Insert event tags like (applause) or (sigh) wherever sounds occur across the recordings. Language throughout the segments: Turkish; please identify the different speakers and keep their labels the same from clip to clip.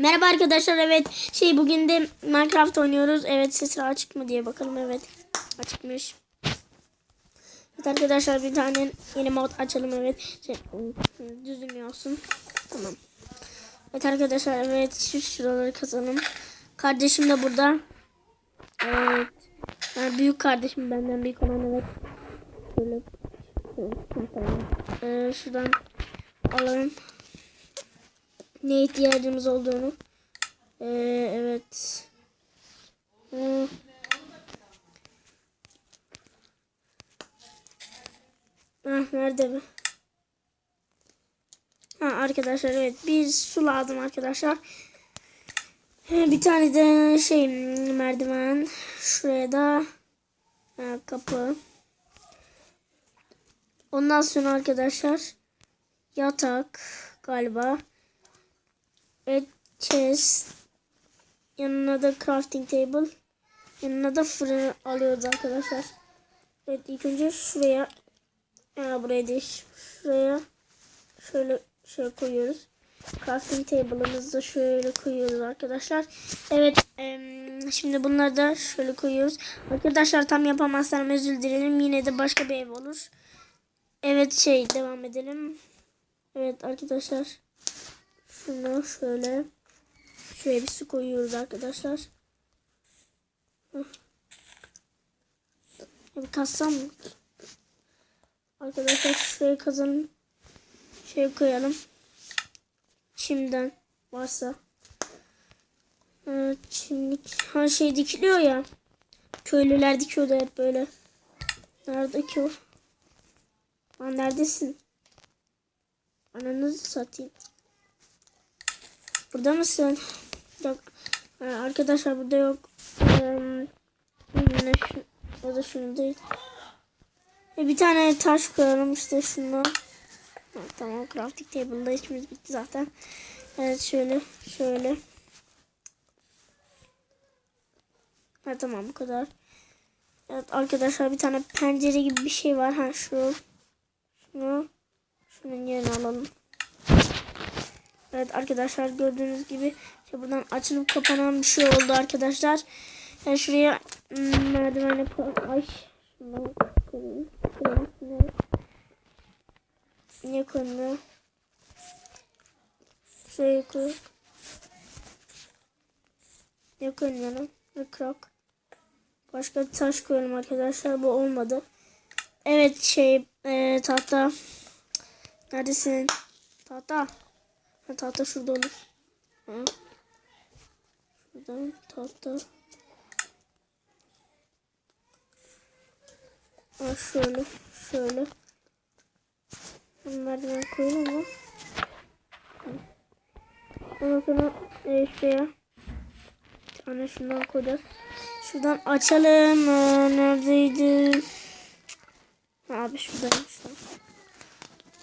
Speaker 1: Merhaba arkadaşlar evet şey bugün de Minecraft oynuyoruz. Evet sesi açık mı diye bakalım evet açıkmış. Evet arkadaşlar bir tane yeni mod açalım evet. Şey, düzgün. Tamam. Evet arkadaşlar evet şu şuraları kazanım. Kardeşim de burada. Evet. Yani büyük kardeşim benden büyük olan evet. Tamam. Ee, şuradan alalım ne ihtiyacımız olduğunu. Ee, evet. Hmm. Ah, nerede mi? Ha, arkadaşlar evet bir su lazım arkadaşlar. Ee, Bir tane de şey merdiven. Şuraya da ha, kapı. Ondan sonra arkadaşlar yatak galiba. Evet, chest. Yanına da crafting table. Yanına da fırın alıyoruz arkadaşlar. Evet ilk önce şuraya ya buraya değil. Şuraya şöyle şöyle koyuyoruz. Crafting table'ımızı da şöyle koyuyoruz arkadaşlar. Evet şimdi bunları da şöyle koyuyoruz. Arkadaşlar tam yapamazsam özür dilerim. Yine de başka bir ev olur. Evet şey devam edelim. Evet arkadaşlar. Şunu şöyle şöyle bir su koyuyoruz arkadaşlar. Bir kassam mı? Arkadaşlar şuraya kazanım şey koyalım. Çimden varsa. Çimlik. Ha şey dikiliyor ya. Köylüler dikiyordu hep böyle. Nerede ki o? Lan neredesin? Ananızı satayım. Burada mısın? Yok. Ha, arkadaşlar burada yok. Ee, ya da şunu değil. E, bir tane taş koyalım işte şunu. Ha, tamam crafting table'da işimiz bitti zaten. Evet şöyle şöyle. Ha tamam bu kadar. Evet arkadaşlar bir tane pencere gibi bir şey var. Ha şu. Şunu. Şunun yerine alalım. Evet arkadaşlar gördüğünüz gibi işte buradan açılıp kapanan bir şey oldu arkadaşlar. Yani şuraya hmm, merdivene koy. Ay. Şunu koyayım. Niye koymuyor? Şuraya koy. Koymuyor lan? Bir krak. Başka bir taş koyalım arkadaşlar. Bu olmadı. Evet şey e, tahta. Neredesin? Tahta. Ha, tahta şurada olur. Ha. Şuradan tahta. Ha, şöyle. Şöyle. Merdiven koyalım mı? Ondan sonra e, şuraya bir tane şundan koyacağız. Şuradan açalım. Neredeydi? Abi şuradaymış lan.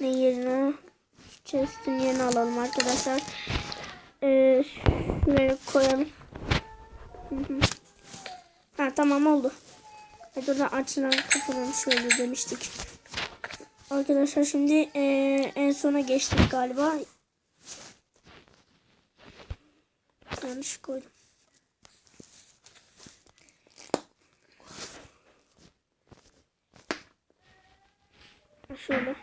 Speaker 1: Ne yerine? Chest'in yerine alalım arkadaşlar. Ee, şuraya koyalım. Ha tamam oldu. Hadi oradan açılan kapıdan şöyle demiştik. Arkadaşlar şimdi ee, en sona geçtik galiba. Yanlış koydum. Şöyle.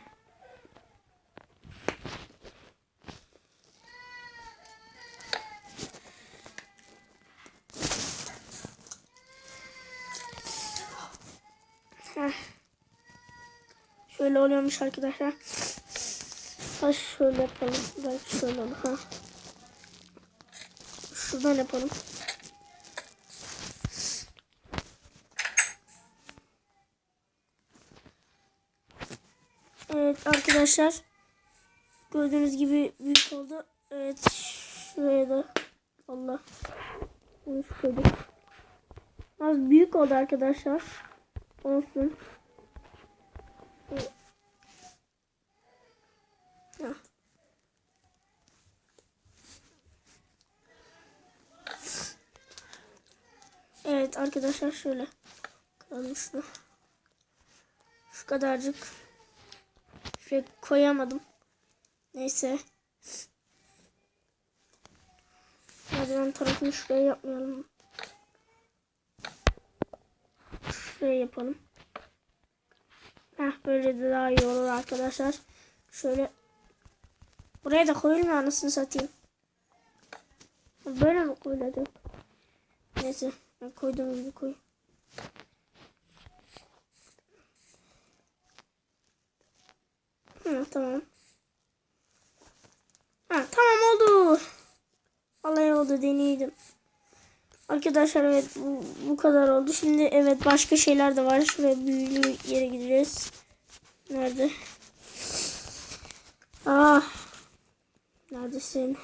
Speaker 1: Heh. Şöyle oluyormuş arkadaşlar. Ha şöyle yapalım. Belki şöyle olur. Ha. Şuradan yapalım. Evet arkadaşlar. Gördüğünüz gibi büyük oldu. Evet şuraya da Allah. Bunu. Az büyük oldu arkadaşlar. Olsun. Evet. Arkadaşlar şöyle. Kıralım şunu. Şu kadarcık. Şuraya koyamadım. Neyse. merdiven tarafını şuraya yapmayalım. Şuraya yapalım. Böyle de daha iyi olur arkadaşlar. Şöyle buraya da koyulmuyor anasını satayım. Böyle mi koyulacak? Neyse ben koyduğum gibi koy. Hı, tamam. Ha, tamam oldu. Vallahi oldu deneydim. Arkadaşlar evet bu, bu kadar oldu. Şimdi evet başka şeyler de var. Şuraya büyülü yere gideceğiz. Nerede? Ah. Neredesin?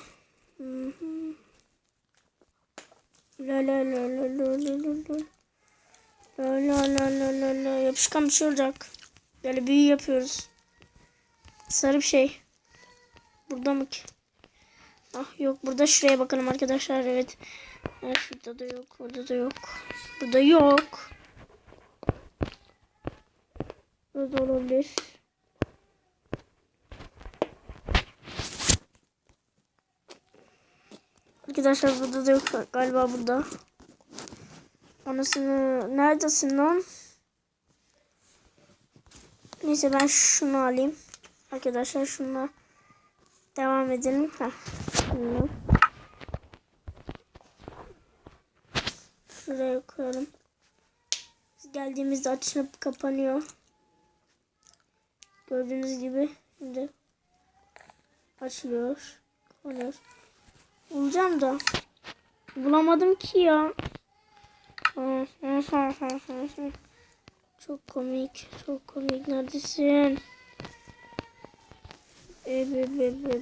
Speaker 1: Hı hı. La la la la la la la la. La. Yapışkan bir şey olacak. Böyle büyü yapıyoruz. Sarı bir şey. Burada mı ki? Ah yok burada şuraya bakalım arkadaşlar evet. Evet şurada da yok burada da yok. Burada yok. Burada olabilir. Arkadaşlar burada da yok galiba burada. Anasını neredesin lan? Neyse ben şunu alayım. Arkadaşlar şunla devam edelim. Heh. Şuraya koyalım. Geldiğimizde açılıp kapanıyor. Gördüğünüz gibi şimdi açılıyor. Kapanıyor. Bulacağım da bulamadım ki ya. (laughs) Çok komik, çok komik. Neredesin? Be.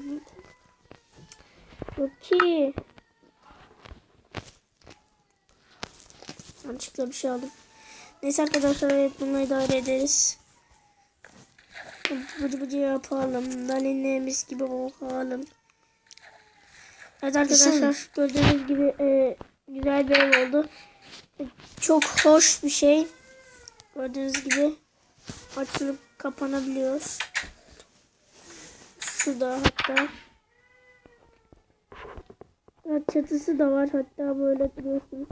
Speaker 1: Yok ki. Yanlışlıkla bir şey aldım. Neyse arkadaşlar evet bunu idare ederiz. Bıcı bıcı yapalım. Dalinle mis gibi bakalım. Evet arkadaşlar gördüğünüz gibi e, güzel bir ev oldu. E, çok hoş bir şey. Gördüğünüz gibi açılıp kapanabiliyor. Şurada hatta. Evet, çatısı da var hatta böyle duruyorsunuz.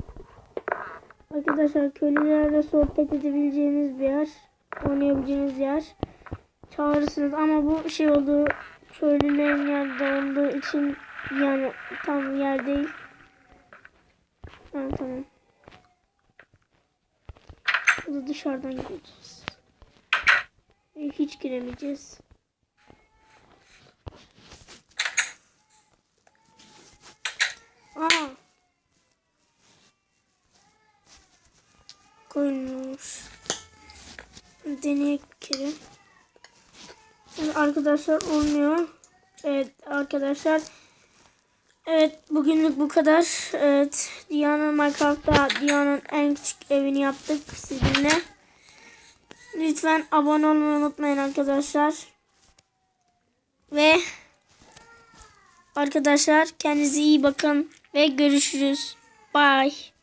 Speaker 1: Arkadaşlarla köylülerle sohbet edebileceğiniz bir yer. Oynayabileceğiniz yer. Çağırırsınız ama bu şey oldu. Köylülerin yerde olduğu için yani tam yer değil. Ha, tamam. Burada dışarıdan gireceğiz. E, hiç giremeyeceğiz. Aa. Koyulmuş. Deneyek kere. Arkadaşlar olmuyor. Evet arkadaşlar. Evet bugünlük bu kadar. Evet Diana Minecraft'ta Diana'nın en küçük evini yaptık sizinle. Lütfen abone olmayı unutmayın arkadaşlar. Ve arkadaşlar kendinize iyi bakın ve görüşürüz. Bye.